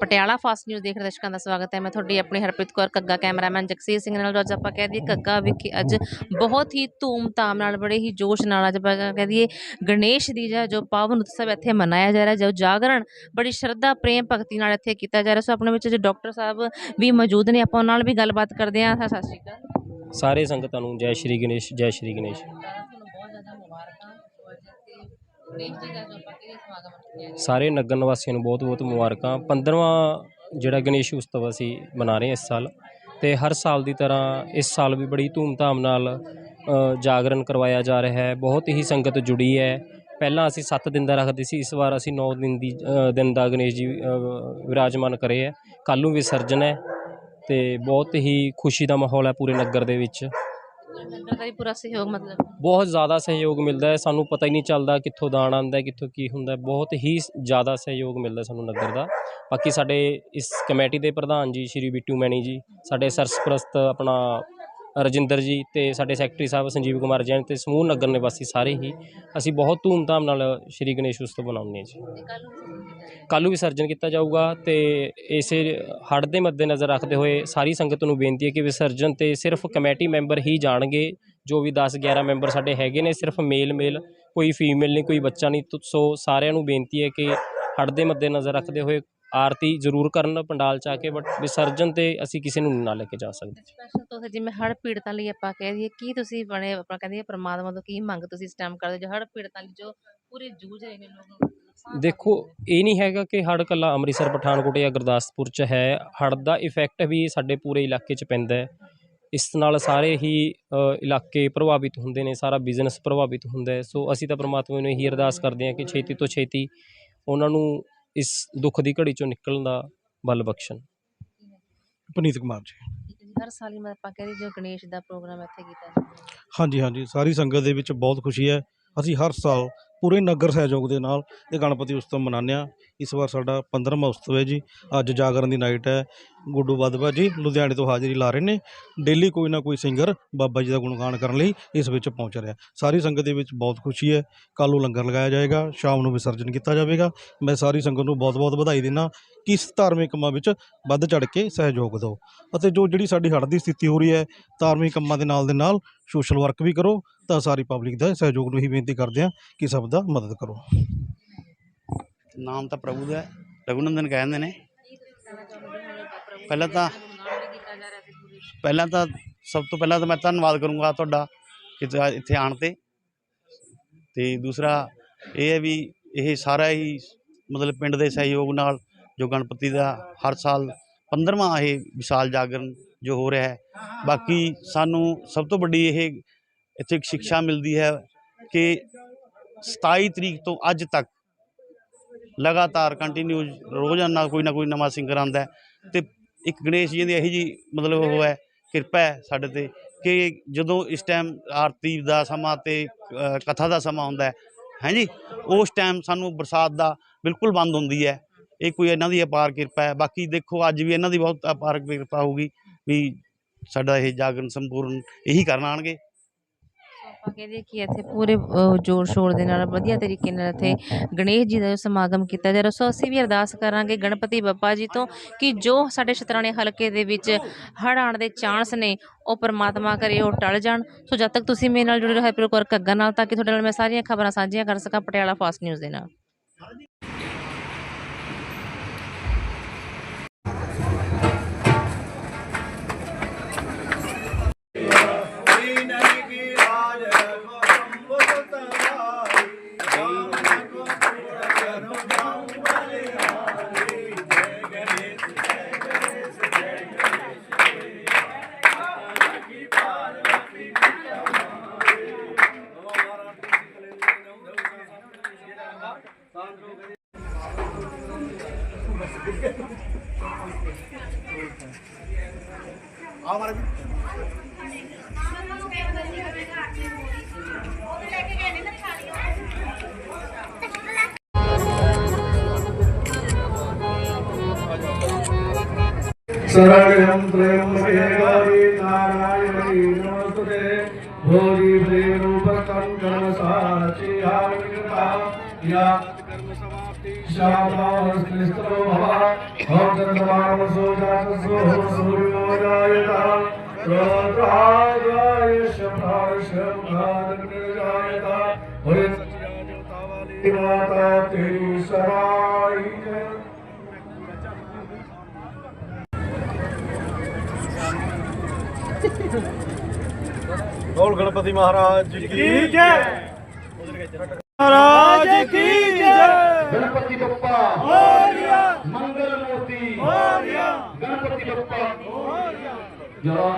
Patiala fast news ਦੇਖ ਰਹੇ ਦਰਸ਼ਕਾਂ ਦਾ ਸਵਾਗਤ ਹੈ। ਮੈਂ ਤੁਹਾਡੀ ਆਪਣੀ ਹਰਪ੍ਰੀਤ ਕੌਰ ਕੱਗਾ ਕੈਮਰਾਮੈਨ ਜਗਸੀਰ ਸਿੰਘ ਨਾਲ ਅੱਜ ਆਪਾਂ ਕਹਿ ਦਈਏ ਕੱਗਾ ਵਿਖੇ ਅੱਜ ਬਹੁਤ ਹੀ ਧੂਮ-ਧਾਮ ਨਾਲ ਬੜੇ ਹੀ ਜੋਸ਼ ਨਾਲ ਅੱਜ ਆਪਾਂ ਕਹਿ ਦਈਏ ਗਣੇਸ਼ ਦੀ ਜਾਂ ਜੋ ਪਾਵਨ ਉਤਸਵ ਇੱਥੇ ਮਨਾਇਆ ਜਾ ਰਿਹਾ ਜੋ ਜਾਗਰਣ ਬੜੀ ਸ਼ਰਧਾ ਪ੍ਰੇਮ ਭਗਤੀ ਨਾਲ ਇੱਥੇ ਕੀਤਾ ਜਾ ਰਿਹਾ। ਸੋ ਆਪਣੇ ਵਿੱਚ ਜੋ ਡਾਕਟਰ ਸਾਹਿਬ ਵੀ ਮੌਜੂਦ ਨੇ ਆਪਾਂ ਉਹਨਾਂ ਨਾਲ ਵੀ ਗੱਲਬਾਤ ਕਰਦੇ ਹਾਂ। ਸਤਿ ਸ਼੍ਰੀ ਅਕਾਲ। ਸਾਰੇ ਸੰਗਤਾਂ ਨੂੰ ਜੈ ਸ਼੍ਰੀ ਗਣੇਸ਼ ਜੈ ਸ਼੍ਰੀ ਗਣੇਸ਼। ਬਹੁਤ ਜ਼ਿਆਦਾ ਮੁਬਾਰਕਾਂ। ਸਾਰੇ ਨਗਰ ਨਿਵਾਸੀਆਂ ਨੂੰ ਬਹੁਤ-ਬਹੁਤ ਮੁਬਾਰਕਾਂ। 15ਵਾਂ ਜਿਹੜਾ ਗਣੇਸ਼ ਉਤਸਵ ਅਸੀਂ ਮਨਾ ਰਹੇ ਹਾਂ ਇਸ ਸਾਲ ਤੇ ਹਰ ਸਾਲ ਦੀ ਤਰ੍ਹਾਂ ਇਸ ਸਾਲ ਵੀ ਬੜੀ ਧੂਮਧਾਮ ਨਾਲ ਜਾਗਰਣ ਕਰਵਾਇਆ ਜਾ ਰਿਹਾ ਹੈ। ਬਹੁਤ ਹੀ ਸੰਗਤ ਜੁੜੀ ਹੈ। ਪਹਿਲਾਂ ਅਸੀਂ 7 ਦਿਨ ਦਾ ਰੱਖਦੇ ਸੀ, ਇਸ ਵਾਰ ਅਸੀਂ 9 ਦਿਨ ਦੀ ਦਿਨ ਦਾ ਗਣੇਸ਼ ਜੀ ਵਿਰਾਜਮਾਨ ਕਰੇ ਹੈ। ਕੱਲ੍ਹ ਨੂੰ ਵਿਸਰਜਨ ਹੈ ਤੇ ਬਹੁਤ ਹੀ ਖੁਸ਼ੀ ਦਾ ਮਾਹੌਲ ਹੈ ਪੂਰੇ ਨਗਰ ਦੇ ਵਿੱਚ। ਨਗਰ ਦਾ ਵੀ ਪੂਰਾ ਸਹਿਯੋਗ ਮਤਲਬ? ਬਹੁਤ ਜ਼ਿਆਦਾ ਸਹਿਯੋਗ ਮਿਲਦਾ ਹੈ। ਸਾਨੂੰ ਪਤਾ ਹੀ ਨਹੀਂ ਚੱਲਦਾ ਕਿੱਥੋਂ ਦਾਨ ਆਉਂਦਾ ਹੈ ਕਿੱਥੋਂ ਕੀ ਹੁੰਦਾ। ਹੈ ਬਹੁਤ ਹੀ ਜ਼ਿਆਦਾ ਸਹਿਯੋਗ ਮਿਲਦਾ ਸਾਨੂੰ ਨਗਰ ਦਾ। ਬਾਕੀ ਸਾਡੇ ਇਸ ਕਮੇਟੀ ਦੇ ਪ੍ਰਧਾਨ ਜੀ, ਸ਼੍ਰੀ ਬਿੱਟੂ ਮੈਣੀ ਜੀ, ਸਾਡੇ ਸਰਸਪ੍ਰਸਤ ਆਪਣਾ ਰਜਿੰਦਰ ਜੀ ਤੇ ਸਾਡੇ ਸੈਕਟਰੀ ਸਾਹਿਬ ਸੰਜੀਵ ਕੁਮਾਰ ਜੈਨ ਤੇ ਸਮੂਹ ਨਗਰ ਨਿਵਾਸੀ ਸਾਰੇ ਹੀ ਅਸੀਂ ਬਹੁਤ ਧੂਮਧਾਮ ਨਾਲ ਸ਼੍ਰੀ ਗਣੇਸ਼ ਉਤਸਵ ਮਨਾਉਂਦੇ ਹਾਂ ਜੀ। ਕੱਲ੍ਹ ਨੂੰ ਵਿਸਰਜਨ ਕੀਤਾ ਜਾਊਗਾ ਤੇ ਇਸੇ ਹੜ੍ਹ ਦੇ ਮੱਦੇਨਜ਼ਰ ਰੱਖਦੇ ਹੋਏ ਸਾਰੀ ਸੰਗਤ ਨੂੰ ਬੇਨਤੀ ਹੈ ਕਿ ਵਿਸਰਜਨ ਤੇ ਸਿਰਫ ਕਮੇਟੀ ਮੈਂਬਰ ਹੀ ਜਾਣਗੇ ਜੋ ਵੀ 10 11 ਮੈਂਬਰ ਸਾਡੇ ਹੈਗੇ ਨੇ ਸਿਰਫ ਮੇਲ ਮੇਲ ਕੋਈ ਫੀਮੇਲ ਨਹੀਂ ਕੋਈ ਬੱਚਾ ਨਹੀਂ ਸੋ ਸਾਰਿਆਂ ਨੂੰ ਬੇਨਤੀ ਹੈ ਕਿ ਹੜ੍ਹ ਦੇ ਮੱਦੇਨਜ਼ਰ ਰੱਖਦੇ ਹੋਏ ਆਰਤੀ ਜ਼ਰੂਰ ਕਰਨ ਪੰਡਾਲ ਚ ਆ ਕੇ ਬਟ ਵਿਸਰਜਨ ਤੇ ਅਸੀਂ ਕਿਸੇ ਨੂੰ ਨਾ ਲੈ ਕੇ ਜਾ ਸਕਦੇ। ਸਪੈਸ਼ਲ ਤੁਸੀਂ ਜਿਵੇਂ ਹੜ੍ਹ ਪੀੜਤਾਂ ਲਈ ਆਪਾਂ ਕਹਿ ਦਈਏ ਕੀ ਤੁਸੀਂ ਬਣੇ ਆਪਾਂ ਕਹਿੰਦੇ ਪ੍ਰਮਾਤਮਾ ਤੋਂ ਕੀ ਮੰਗ ਤੁਸੀਂ ਇਸ ਟਾਈਮ ਕਰਦੇ ਜੋ ਹੜ੍ਹ ਪੀੜਤਾਂ ਲਈ ਜੋ ਪੂਰੇ ਜੂਝ ਰਹੇ ਨੇ ਲੋਕ ਦੇਖੋ ਇਹ ਨਹੀਂ ਹੈਗਾ ਕਿ ਹੜ੍ਹ ਕੱਲਾ ਅੰਮ੍ਰਿਤਸਰ ਪਠਾਨਕੋਟ ਜਾਂ ਗੁਰਦਾਸਪੁਰ ਚ ਹੈ। ਹੜ੍ਹ ਦਾ ਇਫੈਕਟ ਵੀ ਸਾਡੇ ਪੂਰੇ ਇਲਾਕੇ ਚ ਪੈਂਦਾ ਹੈ। ਇਸ ਨਾਲ ਸਾਰੇ ਹੀ ਇਲਾਕੇ ਪ੍ਰਭਾਵਿਤ ਹੁੰਦੇ ਨੇ ਸਾਰਾ ਬਿਜ਼ਨਸ ਪ੍ਰਭਾਵਿਤ ਹੁੰਦਾ ਹੈ। ਸੋ ਅਸੀਂ ਤਾਂ ਪ੍ਰਮਾਤਮਾ ਨੂੰ ਇਹੀ ਅਰਦਾਸ ਕਰਦੇ ਹਾਂ ਕਿ ਛੇਤੀ ਤੋਂ ਛੇਤੀ ਉਹਨਾਂ ਨੂੰ ਇਸ ਦੁੱਖ ਦੀ ਘੜੀ ਚੋਂ ਨਿਕਲਣ ਦਾ ਬਲ ਬਖਸ਼ਣ। ਪਨੀਤ ਕੁਮਾਰ ਜੀ। ਹਰ ਸਾਲ ਹੀ ਮੈਂ ਆਪਾਂ ਕਹਿ ਦਈਏ ਜੋ ਗਣੇਸ਼ ਦਾ ਪ੍ਰੋਗਰਾਮ ਇੱਥੇ ਕੀਤਾ ਜਾਂਦਾ ਹੈ। ਹਾਂਜੀ ਹਾਂਜੀ ਸਾਰੀ ਸੰਗਤ ਦੇ ਵਿੱਚ ਬਹੁਤ ਖੁਸ਼ੀ ਹੈ। ਅਸੀਂ ਹਰ ਸਾਲ ਪੂਰੇ ਨਗਰ ਸਹਿਯੋਗ ਦੇ ਨਾਲ ਇਹ ਗਣਪਤੀ ਉਤਸਵ ਮਨਾਉਂਦੇ ਹਾਂ। ਇਸ ਵਾਰ ਸਾਡਾ 15ਵਾਂ ਉਤਸਵ ਹੈ ਜੀ। ਅੱਜ ਜਾਗਰਨ ਦੀ ਨਾਈਟ ਹੈ। ਗੁੱਡੂ ਬਾਦਵਾ ਜੀ। ਲੁਧਿਆਣੇ ਤੋਂ ਹਾਜ਼ਰੀ ਲਾ ਰਹੇ ਨੇ। ਡੇਲੀ ਕੋਈ ਨਾ ਕੋਈ ਸਿੰਗਰ ਬਾਬਾ ਜੀ ਦਾ ਗੁਣਗਾਨ ਕਰਨ ਲਈ ਇਸ ਵਿੱਚ ਪਹੁੰਚ ਰਿਹਾ। ਸਾਰੀ ਸੰਗਤ ਦੇ ਵਿੱਚ ਬਹੁਤ ਖੁਸ਼ੀ ਹੈ। ਕੱਲ੍ਹ ਨੂੰ ਲੰਗਰ ਲਗਾਇਆ ਜਾਏਗਾ। ਸ਼ਾਮ ਨੂੰ ਵਿਸਰਜਨ ਕੀਤਾ ਜਾਵੇਗਾ। ਮੈਂ ਸਾਰੀ ਸੰਗਤ ਨੂੰ ਬਹੁਤ-ਬਹੁਤ ਵਧਾਈ ਦਿੰਦਾ ਕਿ ਇਸ ਧਾਰਮਿਕ ਕੰਮਾਂ ਵਿੱਚ ਵੱਧ ਚੜ ਕੇ ਸਹਿਯੋਗ ਦਿਓ। ਅਤੇ ਜੋ ਜਿਹੜੀ ਸਾਡੀ ਹੜ੍ਹ ਦੀ ਸਥਿਤੀ ਹੋ ਰਹੀ ਹੈ, ਧਾਰਮਿਕ ਕੰਮਾਂ ਦੇ ਨਾਲ ਦੇ ਨਾਲ ਸੋਸ਼ਲ ਵਰਕ ਵੀ ਕਰੋ, ਤਾਂ ਸਾਰੀ ਪਬਲਿਕ ਦਾ ਸਹਿਯੋਗ ਨੂੰ ਹੀ ਬੇਨਤੀ ਕਰਦੇ ਹਾਂ ਕਿ ਸਭ ਦਾ ਮਦਦ ਕਰੋ। ਨਾਮ ਤਾਂ ਪ੍ਰਭੂ ਦਾ ਰਘੁਨੰਦਨ ਕਹਿੰਦੇ ਨੇ। ਪਹਿਲਾਂ ਤਾਂ ਪਹਿਲਾਂ ਤਾਂ ਸਭ ਤੋਂ ਪਹਿਲਾਂ ਤਾਂ ਮੈਂ ਧੰਨਵਾਦ ਕਰੂੰਗਾ ਤੁਹਾਡਾ ਕਿ ਇੱਥੇ ਆਣ ਤੇ। ਤੇ ਦੂਸਰਾ ਇਹ ਹੈ ਵੀ ਇਹ ਸਾਰਾ ਹੀ ਮਤਲਬ ਪਿੰਡ ਦੇ ਸਹਿਯੋਗ ਨਾਲ ਜੋ ਗਣਪਤੀ ਦਾ ਹਰ ਸਾਲ 15ਵਾਂ ਇਹ ਵਿਸ਼ਾਲ ਜਾਗਰਣ ਜੋ ਹੋ ਰਿਹਾ ਹੈ, ਬਾਕੀ ਸਾਨੂੰ ਸਭ ਤੋਂ ਵੱਡੀ ਇਹ ਇੱਥੇ ਇੱਕ ਸਿੱਖਿਆ ਮਿਲਦੀ ਹੈ ਕਿ 27 ਤਰੀਕ ਤੋਂ ਅੱਜ ਤੱਕ ਲਗਾਤਾਰ ਕੰਟੀਨਿਊ ਰੋਜ਼ਾਨਾ ਕੋਈ ਨਾ ਕੋਈ ਨਵਾਂ ਸਿੰਗਰ ਆਉਂਦਾ ਹੈ ਤੇ ਇੱਕ ਗਣੇਸ਼ ਜੀ ਦੀ ਇਹੀ ਜੀ ਮਤਲਬ ਉਹ ਹੈ, ਕਿਰਪਾ ਹੈ ਸਾਡੇ ਤੇ ਕਿ ਜਦੋਂ ਇਸ ਟਾਈਮ ਆਰਤੀ ਦਾ ਸਮਾਂ ਤੇ ਕਥਾ ਦਾ ਸਮਾਂ ਹੁੰਦਾ ਹੈ ਹੈ ਜੀ? ਉਸ ਟਾਈਮ ਸਾਨੂੰ ਬਰਸਾਤ ਦਾ ਬਿਲਕੁਲ ਬੰਦ ਹੁੰਦੀ ਹੈ। ਇਹ ਕੋਈ ਇਹਨਾਂ ਦੀ ਅਪਾਰ ਕਿਰਪਾ ਹੈ। ਬਾਕੀ ਦੇਖੋ, ਅੱਜ ਵੀ ਇਹਨਾਂ ਦੀ ਬਹੁਤ ਅਪਾਰ ਕਿਰਪਾ ਹੋਊਗੀ ਵੀ ਸਾਡਾ ਇਹ ਜਾਗਰਣ ਸੰਪੂਰਨ ਇਹੀ ਕਰਨ ਆਣਗੇ ਆਪਾਂ ਕਹਿੰਦੇ ਕਿ ਇੱਥੇ ਪੂਰੇ ਜ਼ੋਰ ਸ਼ੋਰ ਦੇ ਨਾਲ ਵਧੀਆ ਤਰੀਕੇ ਨਾਲ ਇੱਥੇ ਗਣੇਸ਼ ਜੀ ਦਾ ਸਮਾਗਮ ਕੀਤਾ ਜਾ ਰਿਹਾ, ਸੋ ਅਸੀਂ ਵੀ ਅਰਦਾਸ ਕਰਾਂਗੇ ਗਣਪਤੀ ਬੱਪਾ ਜੀ ਤੋਂ ਕਿ ਜੋ ਸਾਡੇ ਸ਼ਤਰਾਣੇ ਹਲਕੇ ਦੇ ਵਿੱਚ ਹੜ੍ਹ ਆਉਣ ਦੇ ਚਾਂਸ ਨੇ, ਉਹ ਪਰਮਾਤਮਾ ਕਰੇ, ਉਹ ਟਲ ਜਾਣ। ਸੋ ਜਦ ਤੱਕ ਤੁਸੀਂ ਮੇਰੇ ਨਾਲ ਜੁੜੇ ਰਹੋ ਹੈਪੀ ਕੌਰ ਕੱਗਾ ਨਾਲ, ਤਾਂ ਕਿ ਤੁਹਾਡੇ ਨਾਲ ਮੈਂ ਸਾਰੀਆਂ ਖਬਰਾਂ ਸਾਂਝੀਆਂ ਕਰ ਸਕਾਂ ਪਟਿਆਲਾ ਫਾਸਟ ਨਿਊਜ਼ ਦੇ ਨਾਲ। शरणं त्र्यम्बके गौरी नारायणी नमस्ते भोजि प्रेरूपकं कर्मसाक्षी या श्यामावस्त्रिस्तो भव ॐ चन्द्रमानसो जातसो सूर्योदायतः रोद्रागाय शभाशभानजायत माता तेरी सराय गौर गणपति महाराज जी की जय ਮਹਾਰਾਜ ਕੀ ਜੈ। ਗਣਪਤੀ ਬੱਪਾ। ਹੋਰੀਆ ਮੰਗਲ ਮੂਰਤੀ। ਹੋਰੀਆ ਗਣਪਤੀ ਬੱਪਾ। ਹੋਰੀਆ ਜਰਾ